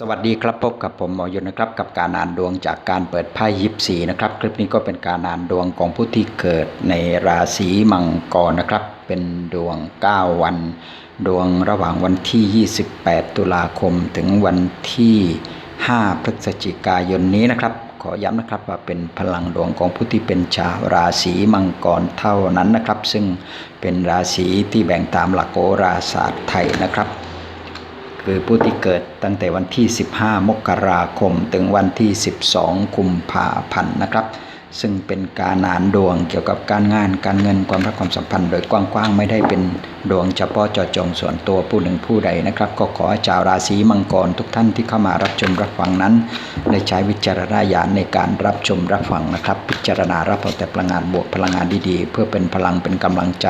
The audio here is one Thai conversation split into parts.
สวัสดีครับพบกับผมหมอยนนะครับกับการอ่านดวงจากการเปิดไพ่ยิปซีนะครับ คลิปนี้ก็เป็นการอ่านดวงของผู้ที่เกิดในราศีมังกรนะครับ เป็นดวง 9 วัน ดวงระหว่างวันที่ 28 ตุลาคมถึงวันที่ 5 พฤศจิกายนนี้นะครับ ขอย้ำนะครับว่าเป็นพลังดวงของผู้ที่เป็นชาวราศีมังกรเท่านั้นนะครับ ซึ่งเป็นราศีที่แบ่งตามหลักโหราศาสตร์ไทยนะครับ คือผู้ที่เกิดตั้งแต่วันที่ 15 มกราคม ถึงวันที่ 12 กุมภาพันธ์นะครับ ซึ่งเป็นการอ่านดวงเกี่ยวกับการงานการเงินความรักความสัมพันธ์โดยกว้างๆ ไม่ได้เป็นดวงเฉพาะเจาะจงส่วนตัวผู้หนึ่งผู้ใดนะครับ ก็ขอให้ชาวราศีมังกรทุกท่านที่เข้ามารับชมรับฟังนั้นได้ใช้วิจารณญาณในการรับชมรับฟังนะครับ พิจารณารับเอาแต่พลังงานบวกพลังงานดีๆ เพื่อเป็นพลังเป็นกำลังใจ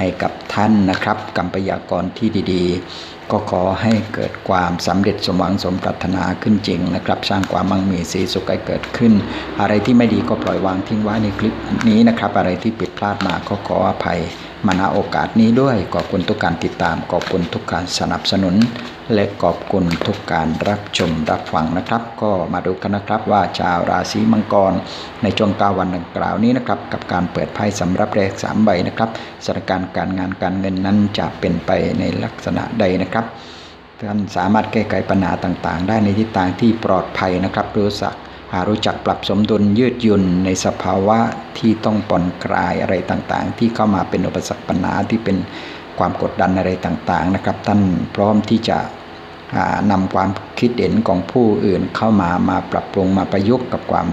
ให้กับท่านนะครับกรรมปยากรที่ดีๆ ก็ขอให้เกิดความสำเร็จสมหวังสมปรารถนาขึ้นจริงนะครับ สร้างความมั่งมีสีสุขให้เกิดขึ้น อะไรที่ไม่ดีก็ปล่อยวางทิ้งไว้ในคลิปนี้นะครับ อะไรที่ผิด พลาดมาก็ขออภัยมาณโอกาสนี้ด้วยขอบคุณทุกการติดตามขอบคุณทุกการสนับสนุน และขอบคุณทุกการรับชมรับฟังนะครับ ก็มาดูกันนะครับว่าชาวราศีมังกร ในช่วงกาวันดังกล่าวนี้นะครับ กับการเปิดไพ่สำหรับเลขสามใบนะครับสถานการณ์การงานการเงินนั้นจะเป็นไปในลักษณะใดนะครับท่านสามารถแก้ไขปัญหาต่างๆ ได้ในทิศทางที่ปลอดภัยนะครับรู้สัก รู้จักปรับสมดุลยืดหยุ่นในสภาวะที่ต้องผ่อนคลายอะไรต่างๆ ที่เข้ามาเป็นอุปสรรคปัญหาที่เป็นความกดดันอะไรต่างๆนะครับ ท่านพร้อมที่จะอ่านำความคิดเห็นของผู้อื่นเข้ามามาปรับปรุงมาประยุกต์กับความ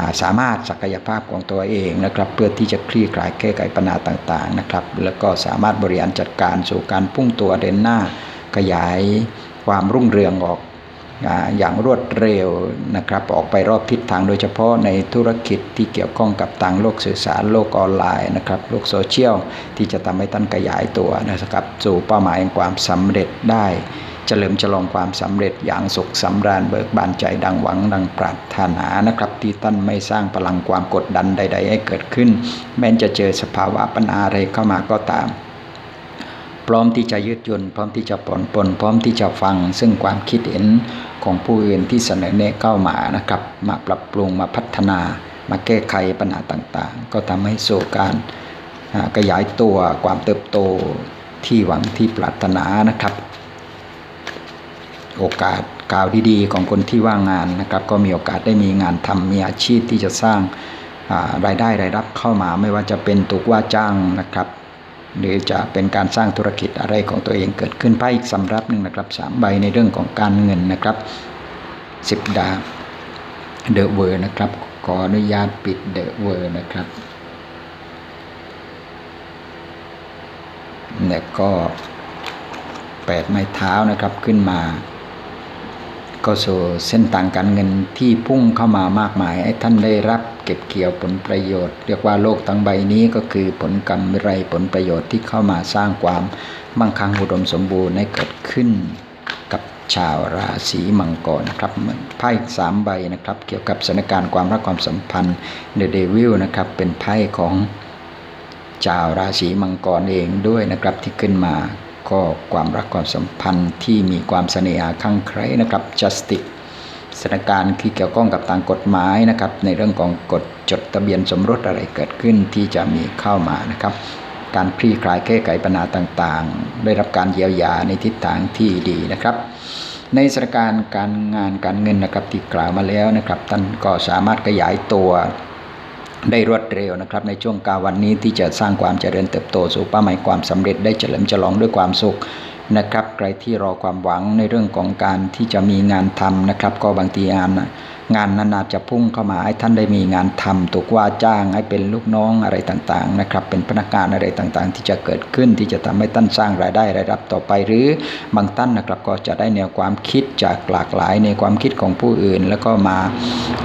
าสามารถศักยภาพของตัวเองนะครับ เพื่อที่จะคลี่คลายแก้ไขปัญหาต่างๆนะครับ แล้วก็สามารถบริหารจัดการสู่การพุ่งตัวเดินหน้าขยายความรุ่งเรืองออก อย่างรวดเร็วนะครับออกไปรอบทิศทางโดยเฉพาะในธุรกิจที่เกี่ยวข้องกับทางโลกสื่อสารโลกออนไลน์นะครับโลกโซเชียลที่จะทำให้ท่านขยายตัวนะครับสู่เป้าหมายแห่งความสำเร็จได้เฉลิมฉลองความสำเร็จอย่างสุขสำราญเบิกบานใจดังหวังดังปรารถนานะครับ ที่ท่านไม่สร้างพลังความกดดันใด ๆ ให้เกิดขึ้น แม้จะเจอสภาวะปัญหาอะไรเข้ามาก็ตาม ร้อมที่จะยืดหยุ่นพร้อมที่จะผ่อนปลนพร้อมที่จะฟัง ซึ่งความคิดเห็นของผู้อื่นที่เสนอแนะเข้ามานะครับ มาปรับปรุงมาพัฒนา มาแก้ไขปัญหาต่างๆ ก็ทำให้สู่การขยายตัวความเติบโตที่หวังที่ปรารถนานะครับ โอกาสข่าวดีๆ ของคนที่ว่างงานนะครับ ก็มีโอกาสได้มีงานทำมีอาชีพที่จะสร้างารายได้รายรับเข้ามา ไม่ว่าจะเป็นถูกว่าจ้างนะครับ หรือจะเป็นการสร้างธุรกิจอะไรของตัวเองเกิดขึ้นไพ่อีกสำรับหนึ่งนะครับสามใบในเรื่องของการเงินนะครับสิบดาบเดอะเวอร์นะครับ ขออนุญาตปิดเดอะเวอร์นะครับ แล้วก็แปดไม้เท้านะครับขึ้นมาก็สู่เส้นทางการเงินที่พุ่งเข้ามามากมายให้ท่านได้รับ เก็บเกี่ยวผลประโยชน์ เรียกว่าโลกทั้งใบนี้ก็คือผลกำไรผลประโยชน์ที่เข้ามาสร้างความมั่งคั่งอุดมสมบูรณ์ให้เกิดขึ้นกับชาวราศีมังกรนะครับไพ่สามใบนะครับ เกี่ยวกับสถานการณ์ความรักความสัมพันธ์เดอะเดวิลนะครับเป็นไพ่ของชาวราศีมังกรเองด้วยนะครับที่ขึ้นมาก็ความรักความสัมพันธ์ที่มีความเสน่หาข้างใครนะครับ justice สถานการณ์ที่เกี่ยวข้องกับทางกฎหมายนะครับ ในเรื่องของกฎจดทะเบียนสมรสอะไรเกิดขึ้นที่จะมีเข้ามานะครับ การคลี่คลายแก้ไขปัญหาต่างๆ ได้รับการเยียวยาในทิศทางที่ดีนะครับ ในสถานการณ์การงานการเงินนะครับที่กล่าวมาแล้วนะครับท่านก็สามารถขยายตัวได้รวดเร็วนะครับในช่วงกาวันนี้ที่จะสร้างความเจริญเติบโตสู่เป้าหมายความสำเร็จได้เฉลิมฉลองด้วยความสุข นะครับ ใครที่รอความหวังในเรื่องของการที่จะมีงานทำนะครับ ก็บางทีงานงานนั้นอาจจะพุ่งเข้ามาให้ท่านได้มีงานทำถูกว่าจ้างให้เป็นลูกน้องอะไรต่างๆนะครับเป็นพนักงานอะไรต่างๆ ที่จะเกิดขึ้นที่จะทำให้ท่านสร้างรายได้รายรับต่อไป หรือบางท่านนะครับก็จะได้แนวความคิดจากหลากหลายในความคิดของผู้อื่น แล้วก็มา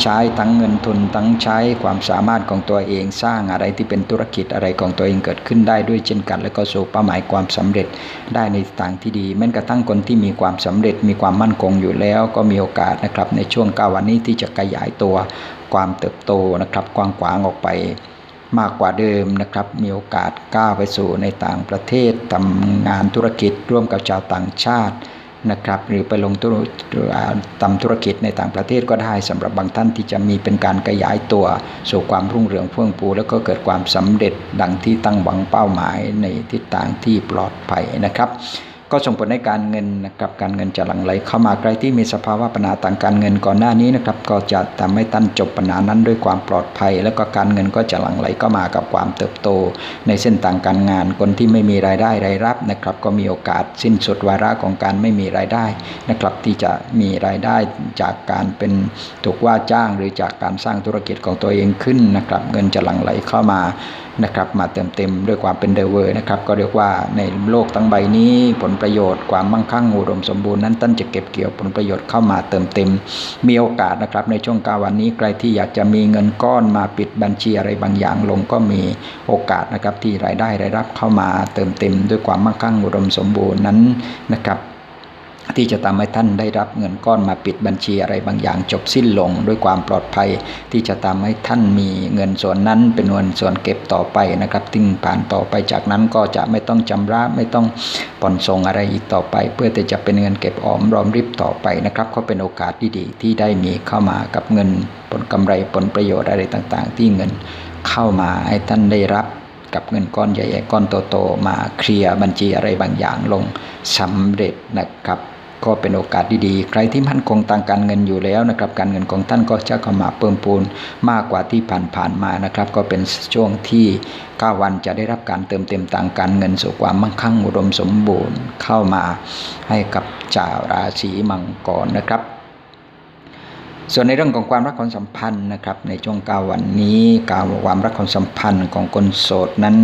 ใช้ทั้งเงินทุนทั้งใช้ความสามารถของตัวเองสร้างอะไรที่เป็นธุรกิจอะไรของตัวเองเกิดขึ้นได้ด้วยเช่นกัน แล้วก็สู่เป้าหมายความสำเร็จได้ในทางที่ดี แม้กระทั่งคนที่มีความสำเร็จมีความมั่นคงอยู่แล้ว ก็มีโอกาสนะครับในช่วงเก้าวันนี้ที่จะขยายตัวความเติบโตนะครับกว้างขวางออกไปมากกว่าเดิมนะครับ มีโอกาสก้าวไปสู่ในต่างประเทศทำงานธุรกิจร่วมกับชาวต่างชาตินะครับหรือไปลงธุรทำธุรกิจในต่างประเทศก็ได้สำหรับบางท่านที่จะมีเป็นการขยายตัวสู่ความรุ่งเรืองเฟื่องฟู แล้วก็เกิดความสำเร็จดังที่ตั้งหวังเป้าหมายในทิศทางที่ปลอดภัยนะครับ ก็ส่งผลให้การเงินนะครับการเงินจะหลั่งไหลเข้ามาใครที่มีสภาวะปัญหาต่างการเงินก่อนหน้านี้นะครับก็จะทำให้ท่านจบปัญหานั้นด้วยความปลอดภัย แล้วก็การเงินก็จะหลั่งไหลเข้ามากับความเติบโต ในเส้นทางการงานคนที่ไม่มีรายได้รายรับนะครับก็มีโอกาสสิ้นสุดวาระของการไม่มีรายได้นะครับที่จะมีรายได้จากการเป็นถูกว่าจ้างหรือจากการสร้างธุรกิจของตัวเองขึ้นนะครับเงินจะหลั่งไหลเข้ามา นะครับมาเติมเต็มด้วยความเป็นเดเวอร์นะครับก็เรียกว่าในโลกทั้งใบนี้ผลประโยชน์ความมั่งคั่งอุดมสมบูรณ์นั้นท่านจะเก็บเกี่ยวผลประโยชน์เข้ามาเติมเต็ม มีโอกาสนะครับในช่วงกาวันนี้ใครที่อยากจะมีเงินก้อนมาปิดบัญชีอะไรบางอย่างลงก็มีโอกาสนะครับที่รายได้รายรับเข้ามาเติมเต็ม ด้วยความมั่งคั่งอุดมสมบูรณ์นั้นนะครับ ที่จะทำให้ท่านได้รับเงินก้อนมาปิดบัญชีอะไรบางอย่างจบสิ้นลง ด้วยความปลอดภัย ที่จะทำให้ท่านมีเงินส่วนนั้น เป็นเงินส่วนเก็บต่อไปนะครับทิ้งผ่านต่อไปจากนั้นก็จะไม่ต้องจำระไม่ต้องผ่อนส่งอะไรอีกต่อไป เพื่อที่จะเป็นเงินเก็บออมรอมริบต่อไปนะครับก็เป็นโอกาสดีๆที่ได้มีเข้ามากับเงินผลกำไรผลประโยชน์อะไรต่างๆ ที่เงินเข้ามาให้ท่านได้รับกับเงินก้อนใหญ่ๆก้อนโตๆมาเคลียร์บัญชีอะไรบางอย่างลงสำเร็จนะครับ ก็เป็นโอกาสดีๆ ใครที่มั่นคงทางการเงินอยู่แล้วนะครับ การเงินของท่านก็จะเข้ามาเพิ่มพูนมากกว่าที่ผ่านๆมานะครับ ก็เป็นช่วงที่ 9 วันจะได้รับการเติมเต็มทางการเงินสู่ความมั่งคั่งอุดมสมบูรณ์เข้ามาให้กับชาวราศีมังกรนะครับส่วนในเรื่องของความรักความสัมพันธ์นะครับในช่วง9วันนี้การความรักความสัมพันธ์ของคนโสดนั้น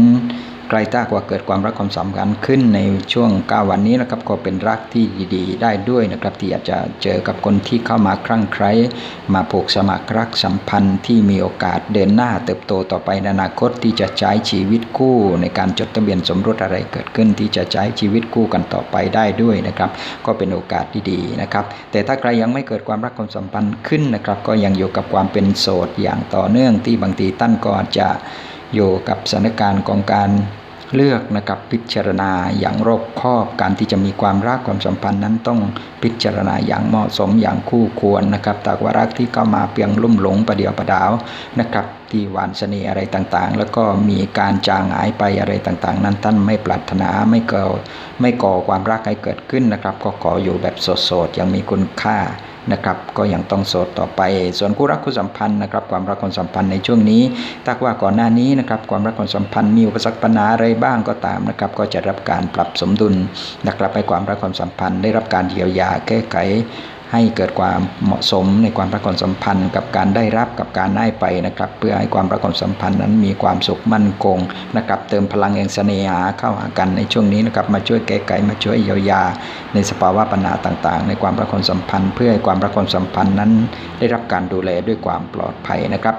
ใครถ้ากว่าเกิดความรักความสัมพันธ์ขึ้นในช่วง 9 วันนี้นะครับก็เป็นรักที่ดีๆ ได้ด้วยนะครับที่อาจจะเจอกับคนที่เข้ามาครั่งไคล้มาผูกสมัครรักสัมพันธ์ที่มีโอกาสเดินหน้าเติบโตต่อไปในอนาคตที่จะใช้ชีวิตคู่ในการจดทะเบียนสมรสอะไรเกิดขึ้นที่จะใช้ชีวิตคู่กันต่อไปได้ด้วยนะครับก็เป็นโอกาสดีๆนะครับแต่ถ้าใครยังไม่เกิดความรักความสัมพันธ์ขึ้นนะครับก็ยังอยู่กับความเป็นโสดอย่างต่อเนื่องที่บางทีท่านก็อาจจะ อยู่กับสถานการณ์ของการเลือกนะครับพิจารณาอย่างรอบคอบการที่จะมีความรักความสัมพันธ์นั้นต้องพิจารณาอย่างเหมาะสมอย่างคู่ควรนะครับแต่ว่ารักที่เข้ามาเพียงลุ่มหลงประเดียวประดาวนะครับที่หวานเสน่ห์อะไรต่างๆ แล้วก็มีการจางหายไปอะไรต่างๆ นั้นท่านไม่ปรารถนาไม่เก่อไม่ก่อความรักให้เกิดขึ้นนะครับ ก็ขออยู่แบบโสดๆยังมีคุณค่า นะครับก็ยังต้องโสดต่อไป ส่วนคู่รักคู่สัมพันธ์นะครับความรักความสัมพันธ์ในช่วงนี้ถ้าว่าก่อนหน้านี้นะครับความรักความสัมพันธ์มีอุปสรรคปัญหาอะไรบ้างก็ตามนะครับก็จะรับการปรับสมดุลนะครับให้ความรักความสัมพันธ์ได้รับการเยียวยาแก้ไข ให้เกิดความเหมาะสมในความปรักความสัมพันธ์ กับการได้รับกับการให้ไปนะครับ เพื่อให้ความปรักความสัมพันธ์นั้นมีความสุขมั่นคงนะครับ เติมพลังแห่งเสน่หาเข้าหากันในช่วงนี้นะครับ มาช่วยแก้ไขมาช่วยเยียวยา ในสภาวะปัญหาต่างๆ ในความปรักความสัมพันธ์ เพื่อให้ความปรักความสัมพันธ์นั้น ได้รับการดูแลด้วยความปลอดภัยนะครับ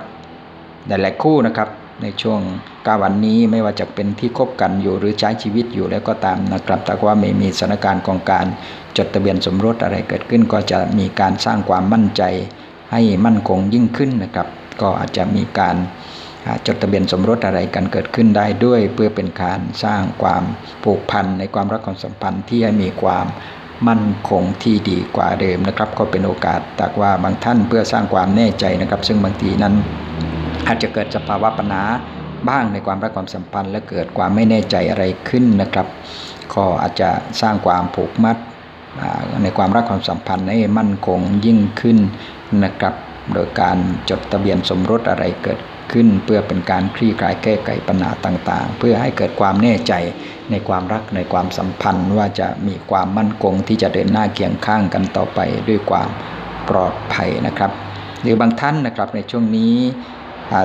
หลายๆคู่นะครับ ในช่วงกาวันนี้ไม่ว่าจะเป็นที่คบกันอยู่หรือใช้ชีวิตอยู่แล้วก็ตามนะครับแต่ว่าไม่มีสถานการณ์ของการจดทะเบียนสมรสอะไรเกิดขึ้น ก็จะมีการสร้างความมั่นใจให้มั่นคงยิ่งขึ้นนะครับ ก็อาจจะมีการจดทะเบียนสมรสอะไรกันเกิดขึ้นได้ด้วย เพื่อเป็นการสร้างความผูกพันในความรักความสัมพันธ์ที่ให้มีความมั่นคงที่ดีกว่าเดิมนะครับ ก็เป็นโอกาสแต่ว่าบางท่านเพื่อสร้างความแน่ใจนะครับ ซึ่งบางทีนั้น อาจจะเกิดสภาวะปัญหาบ้างในความรักความสัมพันธ์ และเกิดความไม่แน่ใจอะไรขึ้นนะครับ ก็อาจจะสร้างความผูกมัดในความรักความสัมพันธ์ให้มั่นคงยิ่งขึ้นนะครับ โดยการจดทะเบียนสมรสอะไรเกิดขึ้น เพื่อเป็นการคลี่คลายแก้ไขปัญหาต่างๆ เพื่อให้เกิดความแน่ใจในความรักในความสัมพันธ์ ว่าจะมีความมั่นคงที่จะเดินหน้าเคียงข้างกันต่อไปด้วยความปลอดภัยนะครับ หรือบางท่านนะครับในช่วงนี้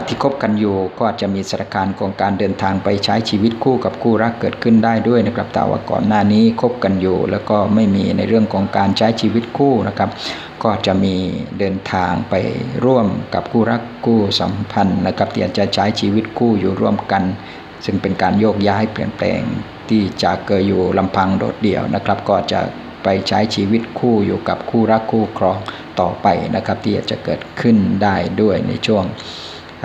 ที่คบกันอยู่ก็อาจจะมีสถานการณ์ของการเดินทางไปใช้ชีวิตคู่กับคู่รักเกิดขึ้นได้ด้วยนะครับแต่ว่าก่อนหน้านี้คบกันอยู่ แล้วก็ไม่มีในเรื่องของการใช้ชีวิตคู่นะครับก็จะมีเดินทางไปร่วมกับคู่รักคู่สัมพันธ์นะครับที่อาจจะใช้ชีวิตคู่อยู่ร่วมกัน ซึ่งเป็นการโยกย้ายเปลี่ยนแปลงที่จะเกิดอยู่ลำพังโดดเดี่ยวนะครับ ก็จะไปใช้ชีวิตคู่อยู่กับคู่รักคู่ครองต่อไปนะครับ ที่อาจจะเกิดขึ้นได้ด้วยในช่วง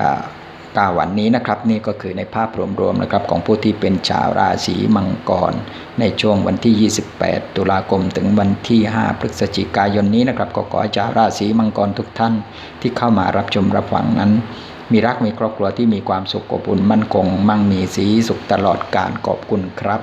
9 วันนี้นะครับ นี่ก็คือในภาพรวมๆนะครับของผู้ที่เป็นชาวราศีมังกร ในช่วงวันที่ 28 ตุลาคมถึงวันที่ 5 พฤศจิกายนนี้นะครับ ก็ขอให้ชาวราศีมังกรทุกท่านที่เข้ามารับชมรับฟังนั้น มีรักมีครอบครัวที่มีความสุขอบอุ่นมั่นคง มั่งมีสีสุขตลอดการขอบคุณครับ